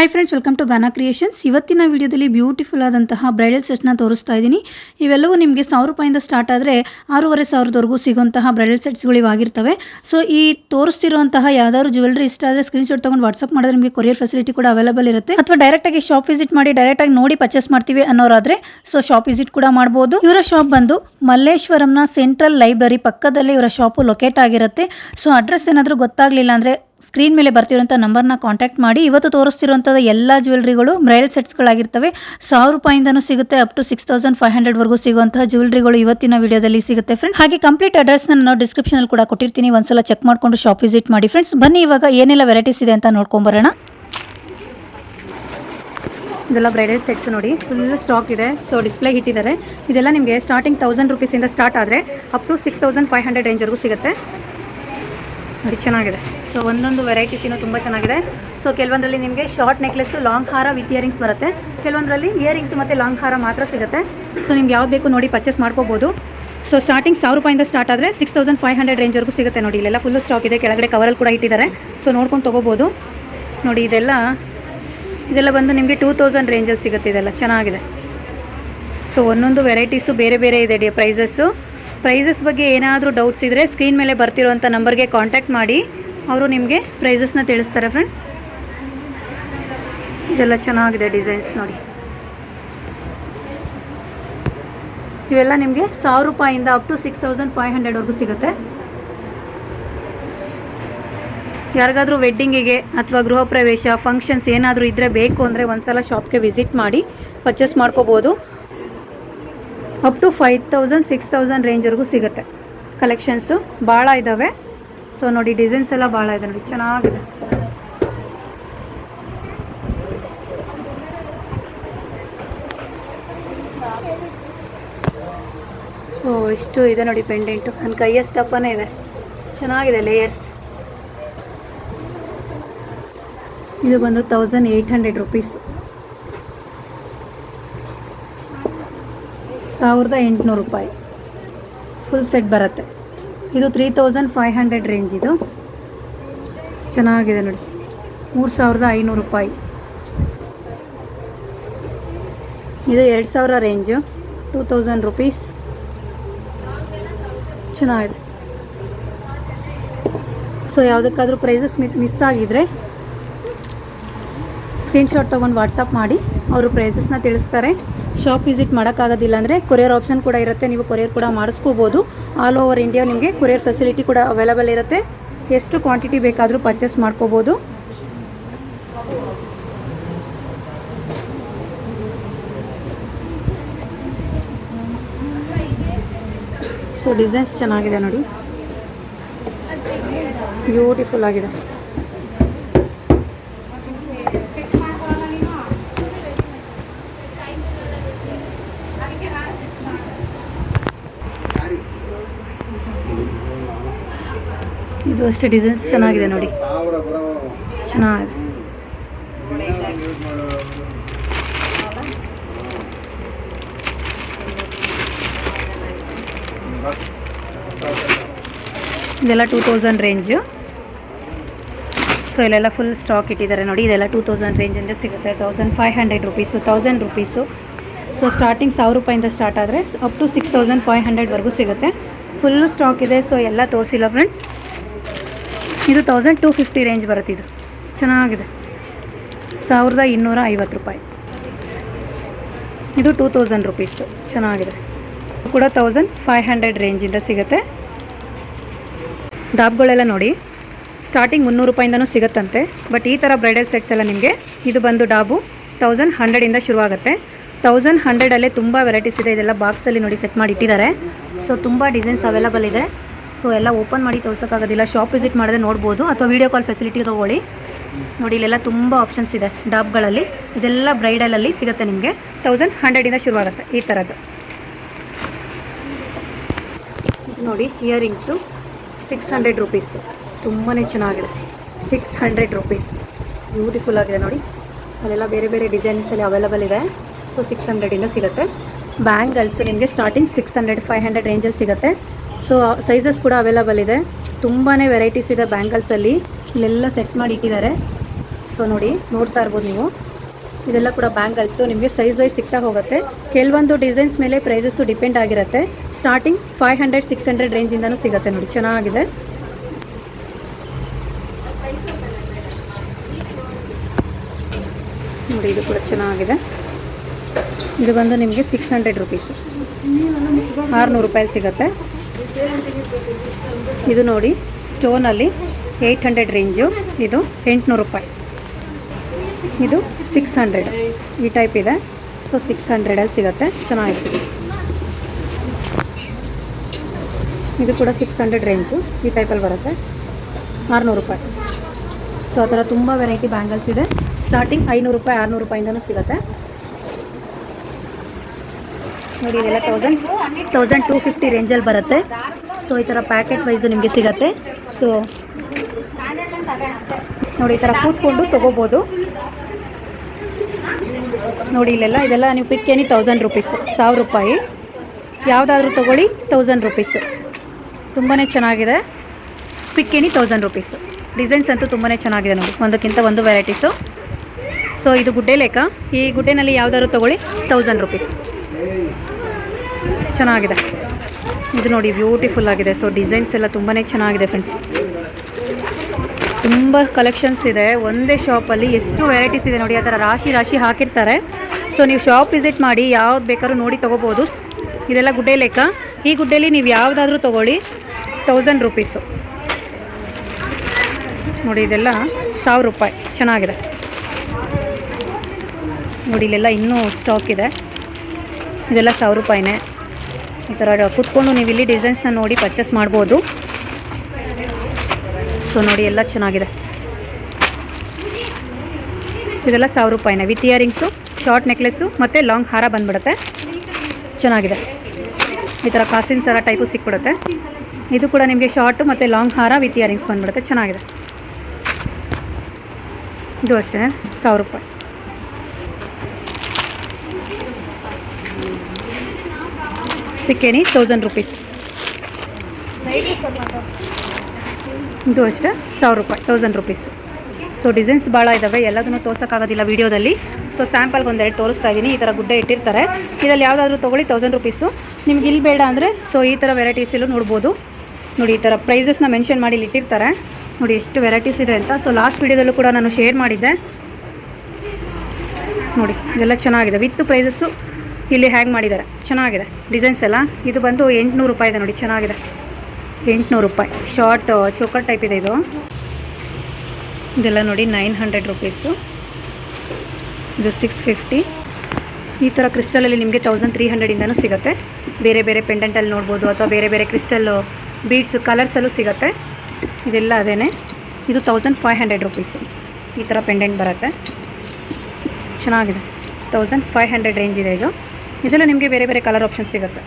Hi friends welcome to Gana creations ಇವತ್ತಿನ ವಿಡಿಯೋದಲ್ಲಿ beautiful ಆದಂತಹ ಬ್ರೈಡಲ್ ಸೆಟ್ನ ತೋರಿಸ್ತಾ ಇದ್ದೀನಿ. ಇವೆಲ್ಲವೂ ನಿಮಗೆ ಸಾವಿರ ರೂಪಾಯಿಂದ ಸ್ಟಾರ್ಟ್ ಆದರೆ ಆರೂವರೆ ಸಾವಿರದವರೆಗೂ ಸಿಗುವಂತಹ ಬ್ರೈಡಲ್ ಸೆಟ್ಸ್ಗಳು ಇವಾಗಿರ್ತವೆ. ಸೊ ಈ ತೋರಿಸ್ತಿರುವಂತಹ ಯಾವ್ದಾದ್ರು ಜ್ಯುವೆಲ್ರಿ ಇಷ್ಟ ಆದರೆ ಸ್ಕ್ರೀನ್ಶಾಟ್ ತೊಗೊಂಡು ವಾಟ್ಸಪ್ ಮಾಡಿದ್ರೆ ನಿಮಗೆ ಕೊರಿಯರ್ ಫೆಸಿಲಿಟಿ ಕೂಡ ಅವೈಲೇಬಲ್ ಇರುತ್ತೆ. ಅಥವಾ ಡೈರೆಕ್ಟಾಗಿ ಶಾಪ್ ವಿಸಿಟ್ ಮಾಡಿ ಡೈರೆಕ್ಟಾಗಿ ನೋಡಿ ಪರ್ಚೇಸ್ ಮಾಡ್ತೀವಿ ಅನ್ನೋರಾದ್ರೆ ಸೊ ಶಾಪ್ ವಿಸಿಟ್ ಕೂಡ ಮಾಡ್ಬೋದು. ಇವರ ಶಾಪ್ ಬಂದು ಮಲ್ಲೇಶ್ವರಂನ ಸೆಂಟ್ರಲ್ ಲೈಬ್ರರಿ ಪಕ್ಕದಲ್ಲಿ ಇವರ ಶಾಪು ಲೊಕೇಟ್ ಆಗಿರುತ್ತೆ. ಸೊ ಅಡ್ರೆಸ್ ಏನಾದರೂ ಗೊತ್ತಾಗಲಿಲ್ಲ ಅಂದರೆ ಸ್ಕ್ರೀನ್ ಮೇಲೆ ಬರ್ತಿರೋಂಥ ನಂಬರ್ನ ಕಾಂಟ್ಯಾಕ್ಟ್ ಮಾಡಿ, ಇವತ್ತು ತೋರಿಸ್ತಿರುವಂಥ ಎಲ್ಲ ಜ್ಯುವೆಲ್ರಿಗಳು ಬ್ರೈಲ್ ಸೆಟ್ಸ್ಗಳಾಗಿರ್ತವೆ ಸಾವಿರ ರೂಪಾಯಿಂದನೂ ಸಿಗುತ್ತೆ up to six thousand five ಹಂಡ್ರೆಡ್ವರೆಗೂ ಸಿಗುವಂತಹ ಜ್ಯುವೆಲ್ರಿಗಳು ಇವತ್ತಿನ ವಿಡಿಯೋದಲ್ಲಿ ಸಿಗುತ್ತೆ ಫ್ರೆಂಡ್ಸ್ ಹಾಗೆ ಕಂಪ್ಲೀಟ್ ಅಡ್ರೆಸ್ನ ನಾನು ಡಿಸ್ಕ್ರಿಪ್ಷನಲ್ಲಿ ಕೂಡ ಕೊಟ್ಟಿರ್ತೀನಿ, ಒಂದ್ಸಲ ಚೆಕ್ ಮಾಡಿಕೊಂಡು ಶಾಪ್ ವಿಸಿಟ್ ಮಾಡಿ ಫ್ರೆಂಡ್ಸ್ ಬನ್ನಿ ಇವಾಗ ಏನೆಲ್ಲ ವೆರೈಟೀಸ್ ಇದೆ ಅಂತ ನೋಡ್ಕೊಂಬರೋಣ ಇದೆಲ್ಲ ಬ್ರೈಡಲ್ ಸೆಟ್ಸ್ ನೋಡಿ ಫುಲ್ ಸ್ಟಾಕ್ ಇದೆ. ಸೊ ಡಿಸ್ಪ್ಲೇ ಇಟ್ಟಿದ್ದಾರೆ ಇದೆಲ್ಲ ನಿಮಗೆ ಸ್ಟಾರ್ಟಿಂಗ್ ತೌಸಂಡ್ ರುಪೀಸಿಂದ ಸ್ಟಾರ್ಟ್ ಆದರೆ up to six thousand five hundred ರೇಂಜ್ವರೆಗೂ ಸಿಗುತ್ತೆ. ನೋಡಿ ಚೆನ್ನಾಗಿದೆ. ಸೊ ಒಂದೊಂದು ವೆರೈಟೀಸಿನೂ ತುಂಬ ಚೆನ್ನಾಗಿದೆ. ಸೊ ಕೆಲವೊಂದರಲ್ಲಿ ನಿಮಗೆ ಶಾರ್ಟ್ ನೆಕ್ಲೆಸ್ಸು ಲಾಂಗ್ ಹಾರ ವಿತ್ ಇಯರಿಂಗ್ಸ್ ಬರುತ್ತೆ. ಕೆಲವೊಂದರಲ್ಲಿ ಇಯರಿಂಗ್ಸ್ ಮತ್ತು ಲಾಂಗ್ ಹಾರ ಮಾತ್ರ ಸಿಗುತ್ತೆ. ಸೊ ನಿಮ್ಗೆ ಯಾವ್ದು ಬೇಕು ನೋಡಿ ಪರ್ಚೇಸ್ ಮಾಡ್ಕೋಬೋದು. ಸೊ ಸ್ಟಾರ್ಟಿಂಗ್ ಸಾವಿರ ರೂಪಾಯಿಂದ ಸ್ಟಾರ್ಟ್ ಆದರೆ ಸಿಕ್ಸ್ ತೌಸಂಡ್ ಫೈವ್ ಹಂಡ್ರೆಡ್ ರೇಂಜ್ವರೆಗೂ ಸಿಗುತ್ತೆ ನೋಡಿ. ಇಲ್ಲೆಲ್ಲ ಫುಲ್ಲು ಸ್ಟಾಕ್ ಇದೆ. ಕೆಳಗಡೆ ಕವರಲ್ಲಿ ಕೂಡ ಇಟ್ಟಿದ್ದಾರೆ. ಸೊ ನೋಡ್ಕೊಂಡು ತೊಗೋಬೋದು. ನೋಡಿ, ಇದೆಲ್ಲ ಇದೆಲ್ಲ ಬಂದು ನಿಮಗೆ ಟೂ ತೌಸಂಡ್ ರೇಂಜಲ್ಲಿ ಸಿಗುತ್ತೆ. ಇದೆಲ್ಲ ಚೆನ್ನಾಗಿದೆ. ಸೊ ಒಂದೊಂದು ವೆರೈಟೀಸು ಬೇರೆ ಬೇರೆ ಇದೆ ಡಿ ಪ್ರೈಸಸ್ಸು ಪ್ರೈಸಸ್ ಬಗ್ಗೆ ಏನಾದರೂ ಡೌಟ್ಸ್ ಇದ್ದರೆ ಸ್ಕ್ರೀನ್ ಮೇಲೆ ಬರ್ತಿರೋಂಥ ನಂಬರ್ಗೆ ಕಾಂಟ್ಯಾಕ್ಟ್ ಮಾಡಿ. ಅವರು ನಿಮಗೆ ಪ್ರೈಸಸ್ನ ತಿಳಿಸ್ತಾರೆ ಫ್ರೆಂಡ್ಸ್ ಇದೆಲ್ಲ ಚೆನ್ನಾಗಿದೆ ಡಿಸೈನ್ಸ್ ನೋಡಿ. ಇವೆಲ್ಲ ನಿಮಗೆ ಸಾವಿರ ರೂಪಾಯಿಂದ up to six thousand five ಹಂಡ್ರೆಡ್ವರೆಗೂ ಸಿಗುತ್ತೆ. ಯಾರಿಗಾದರೂ ವೆಡ್ಡಿಂಗಿಗೆ ಅಥವಾ ಗೃಹ ಪ್ರವೇಶ ಫಂಕ್ಷನ್ಸ್ ಏನಾದರೂ ಇದ್ದರೆ ಬೇಕು ಅಂದರೆ ಒಂದ್ಸಲ ಶಾಪ್ಗೆ ವಿಸಿಟ್ ಮಾಡಿ ಪರ್ಚೇಸ್ ಮಾಡ್ಕೋಬೋದು. Up to five thousand six thousand ರೇಂಜ್ವರೆಗೂ ಸಿಗುತ್ತೆ. ಕಲೆಕ್ಷನ್ಸು ಭಾಳ ಇದ್ದಾವೆ ಸೊ ನೋಡಿ ಡಿಸೈನ್ಸ್ ಎಲ್ಲ ಭಾಳ ಇದೆ ನೋಡಿ, ಚೆನ್ನಾಗಿದೆ. ಸೊ ಇಷ್ಟು ಇದೆ ನೋಡಿ ಪೆಂಡೆಂಟು ನನ್ನ ಕೈಯಷ್ಟು ದಪ್ಪನೇ ಇದೆ. ಚೆನ್ನಾಗಿದೆ ಲೇಯರ್ಸ್ ಇದು ಬಂದು ತೌಸಂಡ್ ಏಯ್ಟ್ ಹಂಡ್ರೆಡ್ ರುಪೀಸ್ ಸಾವಿರದ ಎಂಟುನೂರು ರೂಪಾಯಿ. ಫುಲ್ ಸೆಟ್ ಬರುತ್ತೆ. ಇದು three thousand five hundred range ಇದು. ಚೆನ್ನಾಗಿದೆ ನೋಡಿ. ಮೂರು ಸಾವಿರದ ಐನೂರು ರೂಪಾಯಿ. ಇದು ಎರಡು ಸಾವಿರ ರೇಂಜು ಟೂ ತೌಸಂಡ್ ರುಪೀಸ್ ಚೆನ್ನಾಗಿದೆ. ಸೊ ಯಾವುದಕ್ಕಾದರೂ ಪ್ರೈಸಸ್ ಮಿಸ್ ಆಗಿದ್ರೆ ಸ್ಕ್ರೀನ್ಶಾಟ್ ತೊಗೊಂಡು ವಾಟ್ಸಪ್ ಮಾಡಿ ಅವರು ಪ್ರೈಸಸ್ನ ತಿಳಿಸ್ತಾರೆ. ಶಾಪ್ ವಿಸಿಟ್ ಮಾಡೋಕ್ಕಾಗೋದಿಲ್ಲ ಅಂದರೆ ಕೊರಿಯರ್ ಆಪ್ಷನ್ ಕೂಡ ಇರುತ್ತೆ. ನೀವು ಕೊರಿಯರ್ ಕೂಡ ಮಾಡಿಸ್ಕೋಬೋದು. ಆಲ್ ಓವರ್ ಇಂಡಿಯಾ ನಿಮಗೆ ಕೊರಿಯರ್ ಫೆಸಿಲಿಟಿ ಕೂಡ ಅವೈಲಬಲ್ ಇರುತ್ತೆ. ಎಷ್ಟು ಕ್ವಾಂಟಿಟಿ ಬೇಕಾದರೂ ಪರ್ಚೇಸ್ ಮಾಡ್ಕೋಬೋದು. ಸೊ ಡಿಸೈನ್ಸ್ ಚೆನ್ನಾಗಿದೆ ನೋಡಿ. ಬ್ಯೂಟಿಫುಲ್ ಆಗಿದೆ. ಇದು ಅಷ್ಟೇ ಡಿಸೈನ್ಸ್ ಚೆನ್ನಾಗಿದೆ ನೋಡಿ. ಚೆನ್ನಾಗಿದೆ ಇದೆಲ್ಲ ಟೂ ತೌಸಂಡ್ ರೇಂಜು ಸೊ ಇಲ್ಲೆಲ್ಲ ಫುಲ್ ಸ್ಟಾಕ್ ಇಟ್ಟಿದ್ದಾರೆ ನೋಡಿ. ಇದೆಲ್ಲ ಟೂ ತೌಸಂಡ್ ರೇಂಜಿಂದ ಸಿಗುತ್ತೆ. Thousand five hundred rupees thousand rupees so starting ಸಾವಿರ ರೂಪಾಯಿಂದ ಸ್ಟಾರ್ಟ್ ಆದರೆ up to six thousand five ಹಂಡ್ರೆಡ್ವರೆಗೂ ಸಿಗುತ್ತೆ. ಫುಲ್ಲು ಸ್ಟಾಕ್ ಇದೆ. ಸೊ ಎಲ್ಲ ತೋರಿಸಿಲ್ಲ ಫ್ರೆಂಡ್ಸ್ ಇದು ತೌಸಂಡ್ ಟು ಫಿಫ್ಟಿ ರೇಂಜ್ ಬರುತ್ತೆ ಇದು. ಚೆನ್ನಾಗಿದೆ. ಸಾವಿರದ ಇನ್ನೂರ ಐವತ್ತು ರೂಪಾಯಿ. ಇದು ಟೂ ತೌಸಂಡ್ ರುಪೀಸು ಚೆನ್ನಾಗಿದೆ. ಕೂಡ ತೌಸಂಡ್ ಫೈವ್ ಹಂಡ್ರೆಡ್ ರೇಂಜಿಂದ ಸಿಗುತ್ತೆ. ಡಾಬ್ಗಳೆಲ್ಲ ನೋಡಿ ಸ್ಟಾರ್ಟಿಂಗ್ ಮುನ್ನೂರು ರೂಪಾಯಿಂದನೂ ಸಿಗುತ್ತಂತೆ. ಬಟ್ ಈ ಥರ ಬ್ರೈಡಲ್ ಸೆಟ್ಸ್ ಎಲ್ಲ ನಿಮಗೆ ಇದು ಬಂದು ಡಾಬು ತೌಸಂಡ್ ಹಂಡ್ರೆಡಿಂದ ಶುರುವಾಗುತ್ತೆ. ತೌಸಂಡ್ ಹಂಡ್ರೆಡಲ್ಲೇ ತುಂಬ ವೆರೈಟೀಸ್ ಇದೆ. ಇದೆಲ್ಲ ಬಾಕ್ಸಲ್ಲಿ ನೋಡಿ ಸೆಟ್ ಮಾಡಿ ಇಟ್ಟಿದ್ದಾರೆ. ಸೊ ತುಂಬ ಡಿಸೈನ್ಸ್ ಅವೈಲಬಲ್ ಇದೆ. ಸೊ ಎಲ್ಲ ಓಪನ್ ಮಾಡಿ ತೋರ್ಸೋಕ್ಕಾಗೋದಿಲ್ಲ. ಶಾಪ್ ವಿಸಿಟ್ ಮಾಡಿದ್ರೆ ನೋಡ್ಬೋದು. ಅಥವಾ ವೀಡಿಯೋ ಕಾಲ್ ಫೆಸಿಲಿಟಿ ತೊಗೊಳ್ಳಿ ನೋಡಿ, ಇಲ್ಲೆಲ್ಲ ತುಂಬ ಆಪ್ಷನ್ಸ್ ಇದೆ ಡಾಬ್ಗಳಲ್ಲಿ. ಇದೆಲ್ಲ ಬ್ರೈಡಲಲ್ಲಿ ಸಿಗುತ್ತೆ ನಿಮಗೆ. ತೌಸಂಡ್ ಹಂಡ್ರೆಡಿಂದ ಶುರುವಾಗುತ್ತೆ ಈ ಥರದ್ದು ನೋಡಿ ಇಯರಿಂಗ್ಸು ಸಿಕ್ಸ್ ಹಂಡ್ರೆಡ್ ರುಪೀಸು ತುಂಬಾ ಚೆನ್ನಾಗಿದೆ. ಸಿಕ್ಸ್ ಹಂಡ್ರೆಡ್ ರುಪೀಸ್ ಬ್ಯೂಟಿಫುಲ್ ಆಗಿದೆ ನೋಡಿ. ಅಲ್ಲೆಲ್ಲ ಬೇರೆ ಬೇರೆ ಡಿಸೈನ್ಸಲ್ಲಿ ಅವೈಲಬಲ್ ಇದೆ. ಸೊ ಸಿಕ್ಸ್ ಹಂಡ್ರೆಡಿಂದ ಸಿಗುತ್ತೆ. ಬ್ಯಾಂಗಲ್ಸ್ ನಿಮಗೆ starting six hundred five hundred ರೇಂಜಲ್ಲಿ ಸಿಗುತ್ತೆ. ಸೊ ಸೈಜಸ್ ಕೂಡ ಅವೈಲಬಲ್ ಇದೆ. ತುಂಬಾ ವೆರೈಟೀಸ್ ಇದೆ ಬ್ಯಾಂಗಲ್ಸಲ್ಲಿ ಇಲ್ಲೆಲ್ಲ ಸೆಟ್ ಮಾಡಿ ಇಟ್ಟಿದ್ದಾರೆ. ಸೊ ನೋಡಿ, ನೋಡ್ತಾ ಇರ್ಬೋದು ನೀವು. ಇದೆಲ್ಲ ಕೂಡ ಬ್ಯಾಂಗಲ್ಸು ನಿಮಗೆ ಸೈಜ್ ವೈಸ್ ಸಿಗ್ತಾ ಹೋಗುತ್ತೆ. ಕೆಲವೊಂದು ಡಿಸೈನ್ಸ್ ಮೇಲೆ ಪ್ರೈಸಸ್ಸು ಡಿಪೆಂಡ್ ಆಗಿರುತ್ತೆ. Starting five hundred six hundred ರೇಂಜಿಂದನೂ ಸಿಗುತ್ತೆ ನೋಡಿ. ಚೆನ್ನಾಗಿದೆ. ನೋಡಿ, ಇದು ಕೂಡ ಚೆನ್ನಾಗಿದೆ. ಇದು ಬಂದು ನಿಮಗೆ ಸಿಕ್ಸ್ ಹಂಡ್ರೆಡ್ ರುಪೀಸ್ ಆರುನೂರು ರೂಪಾಯಿ ಸಿಗುತ್ತೆ. ಇದು ನೋಡಿ ಸ್ಟೋನಲ್ಲಿ ಏಯ್ಟ್ ಹಂಡ್ರೆಡ್ ರೇಂಜು ಇದು ಎಂಟುನೂರು ರೂಪಾಯಿ. ಇದು ಸಿಕ್ಸ್ ಹಂಡ್ರೆಡ್ ಈ ಟೈಪ್ ಇದೆ. ಸೊ ಸಿಕ್ಸ್ ಹಂಡ್ರೆಡಲ್ಲಿ ಸಿಗುತ್ತೆ. ಚೆನ್ನಾಗಿದೆ ಇದು ಕೂಡ ಸಿಕ್ಸ್ ಹಂಡ್ರೆಡ್ ರೇಂಜು ಈ ಟೈಪಲ್ಲಿ ಬರುತ್ತೆ. ಆರುನೂರು ರೂಪಾಯಿ. ಸೊ ಆ ಥರ ತುಂಬ ವೆರೈಟಿ ಬ್ಯಾಂಗಲ್ಸ್ ಇದೆ. ಸ್ಟಾರ್ಟಿಂಗ್ ಐನೂರು ರೂಪಾಯಿ, ಆರುನೂರು ರೂಪಾಯಿಂದನೂ ಸಿಗುತ್ತೆ. ನೋಡಿ, ಇದೆಲ್ಲ ತೌಸಂಡ್ ತೌಸಂಡ್ ಟೂ ಫಿಫ್ಟಿ ರೇಂಜಲ್ಲಿ ಬರುತ್ತೆ. ಸೊ ಈ ಥರ ಪ್ಯಾಕೆಟ್ ವೈಸು ನಿಮಗೆ ಸಿಗುತ್ತೆ. ಸೊ ನೋಡಿ, ಈ ಥರ ಕೂತ್ಕೊಂಡು ತೊಗೋಬೋದು. ನೋಡಿ, ಇಲ್ಲೆಲ್ಲ, ಇದೆಲ್ಲ ನೀವು ಪಿಕ್ ಏನಿ ತೌಸಂಡ್ ರುಪೀಸ್ ಸಾವಿರ ರೂಪಾಯಿ. ಯಾವುದಾದ್ರೂ ತೊಗೊಳ್ಳಿ ತೌಸಂಡ್ ರುಪೀಸು ತುಂಬಾ ಚೆನ್ನಾಗಿದೆ. ಪಿಕ್ ಏನಿ ತೌಸಂಡ್ ರುಪೀಸು ಡಿಸೈನ್ಸ್ ಅಂತೂ ತುಂಬಾ ಚೆನ್ನಾಗಿದೆ ನೋಡಿ. ಒಂದಕ್ಕಿಂತ ಒಂದು ವೆರೈಟೀಸು ಸೊ ಇದು ಗುಡ್ಡೆ ಲೆಕ್ಕ ಈ ಗುಡ್ಡೆನಲ್ಲಿ ಯಾವುದಾದ್ರು ತೊಗೊಳ್ಳಿ ತೌಸಂಡ್ ರುಪೀಸ್ ಚೆನ್ನಾಗಿದೆ. ಇದು ನೋಡಿ ಬ್ಯೂಟಿಫುಲ್ ಆಗಿದೆ. ಸೊ ಡಿಸೈನ್ಸ್ ಎಲ್ಲ ತುಂಬಾ ಚೆನ್ನಾಗಿದೆ ಫ್ರೆಂಡ್ಸ್ ತುಂಬ ಕಲೆಕ್ಷನ್ಸ್ ಇದೆ. ಒಂದೇ ಶಾಪಲ್ಲಿ ಎಷ್ಟು ವೆರೈಟೀಸ್ ಇದೆ ನೋಡಿ, ಆ ಥರ ರಾಶಿ ರಾಶಿ ಹಾಕಿರ್ತಾರೆ. ಸೊ ನೀವು ಶಾಪ್ ವಿಸಿಟ್ ಮಾಡಿ ಯಾವ್ದು ಬೇಕಾದ್ರೂ ನೋಡಿ ತೊಗೋಬೋದು. ಇದೆಲ್ಲ ಗುಡ್ಡೆ ಲೆಕ್ಕ. ಈ ಗುಡ್ಡೆಲಿ ನೀವು ಯಾವುದಾದ್ರೂ ತೊಗೊಳ್ಳಿ. ತೌಸಂಡ್ ರುಪೀಸು ನೋಡಿ, ಇದೆಲ್ಲ ಸಾವಿರ ರೂಪಾಯಿ. ಚೆನ್ನಾಗಿದೆ. ನೋಡಿ, ಇಲ್ಲೆಲ್ಲ ಇನ್ನೂ ಸ್ಟಾಕ್ ಇದೆ. ಇದೆಲ್ಲ ಸಾವಿರ ರೂಪಾಯಿನೇ. ಈ ಥರ ಕುತ್ಕೊಂಡು ನೀವು ಇಲ್ಲಿ ಡಿಸೈನ್ಸ್ನ ನೋಡಿ ಪರ್ಚೇಸ್ ಮಾಡ್ಬೋದು. ಸೊ ನೋಡಿ ಎಲ್ಲ ಚೆನ್ನಾಗಿದೆ. ಇದೆಲ್ಲ ಸಾವಿರ ರೂಪಾಯಿನ ವಿತ್ ಇಯರಿಂಗ್ಸು ಶಾರ್ಟ್ ನೆಕ್ಲೆಸ್ಸು ಮತ್ತು ಲಾಂಗ್ ಹಾರ ಬಂದ್ಬಿಡುತ್ತೆ. ಚೆನ್ನಾಗಿದೆ. ಈ ಥರ ಕಾಸಿನ ಸರ ಟೈಪು ಸಿಕ್ಬಿಡುತ್ತೆ. ಇದು ಕೂಡ ನಿಮಗೆ ಶಾರ್ಟು ಮತ್ತು ಲಾಂಗ್ ಹಾರ ವಿತ್ ಇಯರಿಂಗ್ಸ್ ಬಂದ್ಬಿಡುತ್ತೆ. ಚೆನ್ನಾಗಿದೆ. ಇದು ಅಷ್ಟೇ, ಸಾವಿರ ರೂಪಾಯಿ. ಸಿಕ್ಕೇನಿ ತೌಸಂಡ್ ರುಪೀಸ್ ಇದು ಅಷ್ಟೇ, ಸಾವಿರ ರೂಪಾಯಿ ತೌಸಂಡ್ ರುಪೀಸ್ ಸೊ ಡಿಸೈನ್ಸ್ ಭಾಳ ಇದ್ದಾವೆ ಎಲ್ಲದನ್ನು ತೋರ್ಸೋಕ್ಕಾಗೋದಿಲ್ಲ ವೀಡಿಯೋದಲ್ಲಿ. ಸೊ ಸ್ಯಾಂಪಲ್ಗೆ ಒಂದೆರಡು ತೋರಿಸ್ತಾ ಇದ್ದೀನಿ ಈ ಥರ ಗುಡ್ಡೆ ಇಟ್ಟಿರ್ತಾರೆ. ಇದರಲ್ಲಿ ಯಾವುದಾದ್ರೂ ತೊಗೊಳ್ಳಿ ತೌಸಂಡ್ ರುಪೀಸು ನಿಮ್ಗೆ ಇಲ್ಲಿ ಬೇಡ ಅಂದರೆ ಸೊ ಈ ಥರ ವೆರೈಟೀಸಲ್ಲೂ ನೋಡ್ಬೋದು. ನೋಡಿ, ಈ ಥರ ಪ್ರೈಸಸ್ನ ಮೆನ್ಷನ್ ಮಾಡಿ ಇಲ್ಲಿ ಇಟ್ಟಿರ್ತಾರೆ. ನೋಡಿ, ಎಷ್ಟು ವೆರೈಟೀಸ್ ಇದೆ ಅಂತ. ಸೊ ಲಾಸ್ಟ್ ವೀಡಿಯೋದಲ್ಲೂ ಕೂಡ ನಾನು ಶೇರ್ ಮಾಡಿದ್ದೆ. ನೋಡಿ, ಇದೆಲ್ಲ ಚೆನ್ನಾಗಿದೆ. ವಿತ್ ಪ್ರೈಸಸ್ಸು ಇಲ್ಲಿ ಹ್ಯಾಂಗ್ ಮಾಡಿದ್ದಾರೆ. ಚೆನ್ನಾಗಿದೆ. ಡಿಸೈನ್ಸ್ ಎಲ್ಲ. ಇದು ಬಂದು ಎಂಟುನೂರು ರೂಪಾಯಿ ಇದೆ ನೋಡಿ. ಚೆನ್ನಾಗಿದೆ. ಎಂಟುನೂರು ರೂಪಾಯಿ. ಶಾರ್ಟ್ ಚೋಕರ್ ಟೈಪ್ ಇದೆ ಇದು. ಇದೆಲ್ಲ ನೋಡಿ ನೈನ್ ಹಂಡ್ರೆಡ್ ರುಪೀಸು ಇದು ಸಿಕ್ಸ್ ಫಿಫ್ಟಿ ಈ ಥರ ಕ್ರಿಸ್ಟಲಲ್ಲಿ ನಿಮಗೆ ತೌಸಂಡ್ ತ್ರೀ ಹಂಡ್ರೆಡಿಂದನೂ ಸಿಗುತ್ತೆ. ಬೇರೆ ಬೇರೆ ಪೆಂಡೆಂಟಲ್ಲಿ ನೋಡ್ಬೋದು ಅಥವಾ ಬೇರೆ ಬೇರೆ ಕ್ರಿಸ್ಟಲ್ಲು ಬೀಡ್ಸ್ ಕಲರ್ಸಲ್ಲೂ ಸಿಗುತ್ತೆ. ಇದೆಲ್ಲ ಅದೇ ಇದು ತೌಸಂಡ್ ಫೈವ್ ಹಂಡ್ರೆಡ್ ರುಪೀಸು ಈ ಥರ ಪೆಂಡೆಂಟ್ ಬರುತ್ತೆ. ಚೆನ್ನಾಗಿದೆ. ತೌಸಂಡ್ ಫೈವ್ ಹಂಡ್ರೆಡ್ ರೇಂಜ್ ಇದೆ ಇದು. ಇದೆಲ್ಲ ನಿಮಗೆ ಬೇರೆ ಬೇರೆ ಕಲರ್ ಆಪ್ಷನ್ ಸಿಗುತ್ತೆ.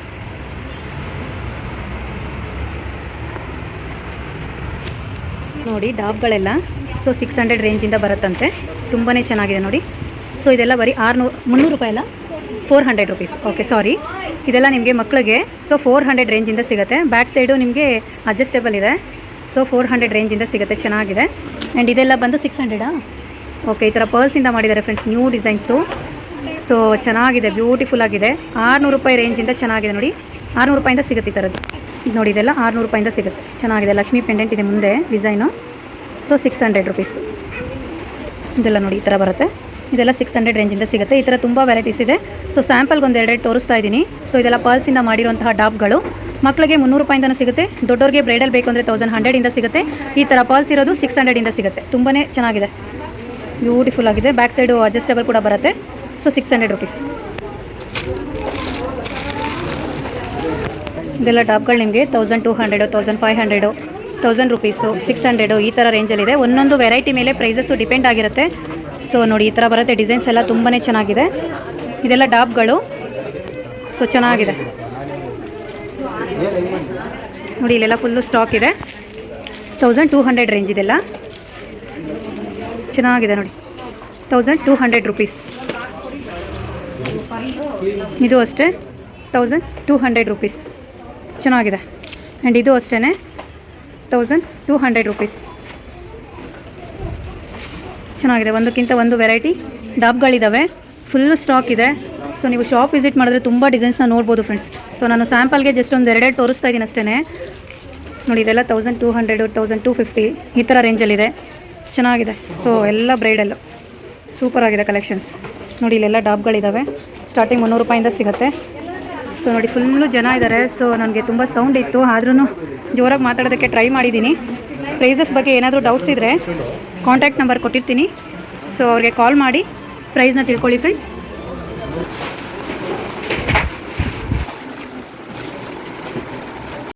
ನೋಡಿ ಡಾಬ್ಗಳೆಲ್ಲ ಸೊ ಸಿಕ್ಸ್ ಹಂಡ್ರೆಡ್ ರೇಂಜಿಂದ ಬರುತ್ತಂತೆ. ತುಂಬಾ ಚೆನ್ನಾಗಿದೆ ನೋಡಿ. ಸೊ ಇದೆಲ್ಲ ಬರೀ ಆರುನೂರು ಮುನ್ನೂರು ರೂಪಾಯಿ ಅಲ್ಲ? Four hundred rupees okay sorry ಇದೆಲ್ಲ ನಿಮಗೆ ಮಕ್ಕಳಿಗೆ ಸೊ ಫೋರ್ ಹಂಡ್ರೆಡ್ ರೇಂಜಿಂದ ಸಿಗುತ್ತೆ. ಬ್ಯಾಕ್ ಸೈಡು ನಿಮಗೆ ಅಡ್ಜಸ್ಟೇಬಲ್ ಇದೆ. ಸೊ ಫೋರ್ ಹಂಡ್ರೆಡ್ ರೇಂಜಿಂದ ಸಿಗುತ್ತೆ, ಚೆನ್ನಾಗಿದೆ. ಆ್ಯಂಡ್ ಇದೆಲ್ಲ ಬಂದು ಸಿಕ್ಸ್ ಹಂಡ್ರೆಡಾ ಓಕೆ ಈ ಥರ ಪರ್ಲ್ಸಿಂದ ಮಾಡಿದ್ದಾರೆ ಫ್ರೆಂಡ್ಸ್ ನ್ಯೂ ಡಿಸೈನ್ಸು ಸೊ ಚೆನ್ನಾಗಿದೆ ಬ್ಯೂಟಿಫುಲ್ ಆಗಿದೆ. ಆರುನೂರು ರೂಪಾಯಿ ರೇಂಜಿಂದ ಚೆನ್ನಾಗಿದೆ ನೋಡಿ. ಆರುನೂರು ರೂಪಾಯಿಂದ ಸಿಗುತ್ತೆ ಈ ಥರದ್ದು ಇದು ನೋಡಿ, ಇದೆಲ್ಲ ಆರುನೂರು ರೂಪಾಯಿಂದ ಸಿಗುತ್ತೆ. ಚೆನ್ನಾಗಿದೆ, ಲಕ್ಷ್ಮಿ ಪೆಂಡೆಂಟ್ ಇದೆ ಮುಂದೆ design so six hundred rupees ಇದೆಲ್ಲ ನೋಡಿ, ಈ ಥರ ಬರುತ್ತೆ. ಇದೆಲ್ಲ ಸಿಕ್ಸ್ ಹಂಡ್ರೆಡ್ ರೇಂಜಿಂದ ಸಿಗುತ್ತೆ. ಈ ಥರ ತುಂಬ ವೆರೈಟೀಸ್ ಇದೆ. ಸೊ ಸ್ಯಾಂಪಲ್ಗೆ ಒಂದು ಎರಡೆರಡು ತೋರಿಸ್ತಾ ಇದ್ದೀನಿ. ಸೊ ಇದೆಲ್ಲ ಪರ್ಲ್ಸಿಂದ ಮಾಡಿರುವಂತಹ ಡಾಬ್ಗಳು ಮಕ್ಕಳಿಗೆ ಮುನ್ನೂರು ರೂಪಾಯಿಂದನೂ ಸಿಗುತ್ತೆ. ದೊಡ್ಡವ್ರಿಗೆ ಬ್ರೈಡಲ್ ಬೇಕು ಅಂದರೆ ತೌಸಂಡ್ ಹಂಡ್ರೆಡಿಂದ ಸಿಗುತ್ತೆ. ಈ ಥರ ಪರ್ಲ್ಸ್ ಇರೋದು ಸಿಕ್ಸ್ ಹಂಡ್ರೆಡಿಂದ ಸಿಗುತ್ತೆ. ತುಂಬಾ ಚೆನ್ನಾಗಿದೆ. ಬ್ಯೂಟಿಫುಲ್ ಆಗಿದೆ. ಬ್ಯಾಕ್ ಸೈಡು ಅಡ್ಜಸ್ಟೇಬಲ್ ಕೂಡ ಬರುತ್ತೆ. ಸೊ ಸಿಕ್ಸ್ ಹಂಡ್ರೆಡ್ ರುಪೀಸ್ ಇದೆಲ್ಲ ಟಾಪ್ಗಳು ನಿಮಗೆ thousand two hundred thousand five hundred thousand rupees six hundred ಈ ಥರ ರೇಂಜಲ್ಲಿದೆ ಒಂದೊಂದು ವೆರೈಟಿ ಮೇಲೆ ಪ್ರೈಸಸ್ಸು ಡಿಪೆಂಡ್ ಆಗಿರುತ್ತೆ. ಸೊ ನೋಡಿ ಈ ಥರ ಬರುತ್ತೆ. ಡಿಸೈನ್ಸ್ ಎಲ್ಲ ತುಂಬಾ ಚೆನ್ನಾಗಿದೆ. ಇದೆಲ್ಲ ಡಾಬ್ಗಳು ಸೊ ಚೆನ್ನಾಗಿದೆ. ನೋಡಿ, ಇಲ್ಲೆಲ್ಲ ಫುಲ್ಲು ಸ್ಟಾಕ್ ಇದೆ. ತೌಸಂಡ್ ಟೂ ಹಂಡ್ರೆಡ್ ರೇಂಜ್ ಇದೆಲ್ಲ. ಚೆನ್ನಾಗಿದೆ ನೋಡಿ. ತೌಸಂಡ್ ಟೂ ಹಂಡ್ರೆಡ್ ರುಪೀಸ್ ಇದು ಅಷ್ಟೇ? ತೌಸಂಡ್ ಟೂ ಹಂಡ್ರೆಡ್ ರುಪೀಸ್ ಚೆನ್ನಾಗಿದೆ. ಆ್ಯಂಡ್ ಇದು ಅಷ್ಟೇ ತೌಸಂಡ್ ಟೂ ಹಂಡ್ರೆಡ್ ರುಪೀಸ್ ಚೆನ್ನಾಗಿದೆ. ಒಂದಕ್ಕಿಂತ ಒಂದು ವೆರೈಟಿ ಡಾಬ್ಗಳಿದ್ದಾವೆ ಫುಲ್ಲು ಸ್ಟಾಕ್ ಇದೆ. ಸೊ ನೀವು ಶಾಪ್ ವಿಸಿಟ್ ಮಾಡಿದ್ರೆ ತುಂಬ ಡಿಸೈನ್ಸ್ನ ನೋಡ್ಬೋದು ಫ್ರೆಂಡ್ಸ್ ಸೊ ನಾನು ಸ್ಯಾಂಪಲ್ಗೆ ಜಸ್ಟ್ ಒಂದು ಎರಡೆರಡು ತೋರಿಸ್ತಾ ಇದ್ದೀನಿ ಅಷ್ಟೇ ನೋಡಿ, ಇದೆಲ್ಲ thousand two hundred thousand two fifty ಈ ಥರ ರೇಂಜಲ್ಲಿದೆ ಚೆನ್ನಾಗಿದೆ. ಸೊ ಎಲ್ಲ ಬ್ರೈಡಲ್ಲು ಸೂಪರ್ ಆಗಿದೆ ಕಲೆಕ್ಷನ್ಸ್ ನೋಡಿ, ಇಲ್ಲೆಲ್ಲ ಡಾಬ್ಗಳಿದ್ದಾವೆ ಸ್ಟಾರ್ಟಿಂಗ್ ಮುನ್ನೂರು ರೂಪಾಯಿಂದ ಸಿಗುತ್ತೆ. ಸೊ ನೋಡಿ ಫುಲ್ಲು ಜನ ಇದ್ದಾರೆ ಸೊ ನನಗೆ ತುಂಬ ಸೌಂಡ್ ಇತ್ತು. ಆದ್ರೂ ಜೋರಾಗಿ ಮಾತಾಡೋದಕ್ಕೆ ಟ್ರೈ ಮಾಡಿದ್ದೀನಿ ಪ್ರೈಸಸ್ ಬಗ್ಗೆ ಏನಾದರೂ ಡೌಟ್ಸ್ ಇದ್ದರೆ ಕಾಂಟ್ಯಾಕ್ಟ್ ನಂಬರ್ ಕೊಟ್ಟಿರ್ತೀನಿ. ಸೊ ಅವ್ರಿಗೆ ಕಾಲ್ ಮಾಡಿ ಪ್ರೈಸ್ನ ತಿಳ್ಕೊಳ್ಳಿ ಫ್ರೆಂಡ್ಸ್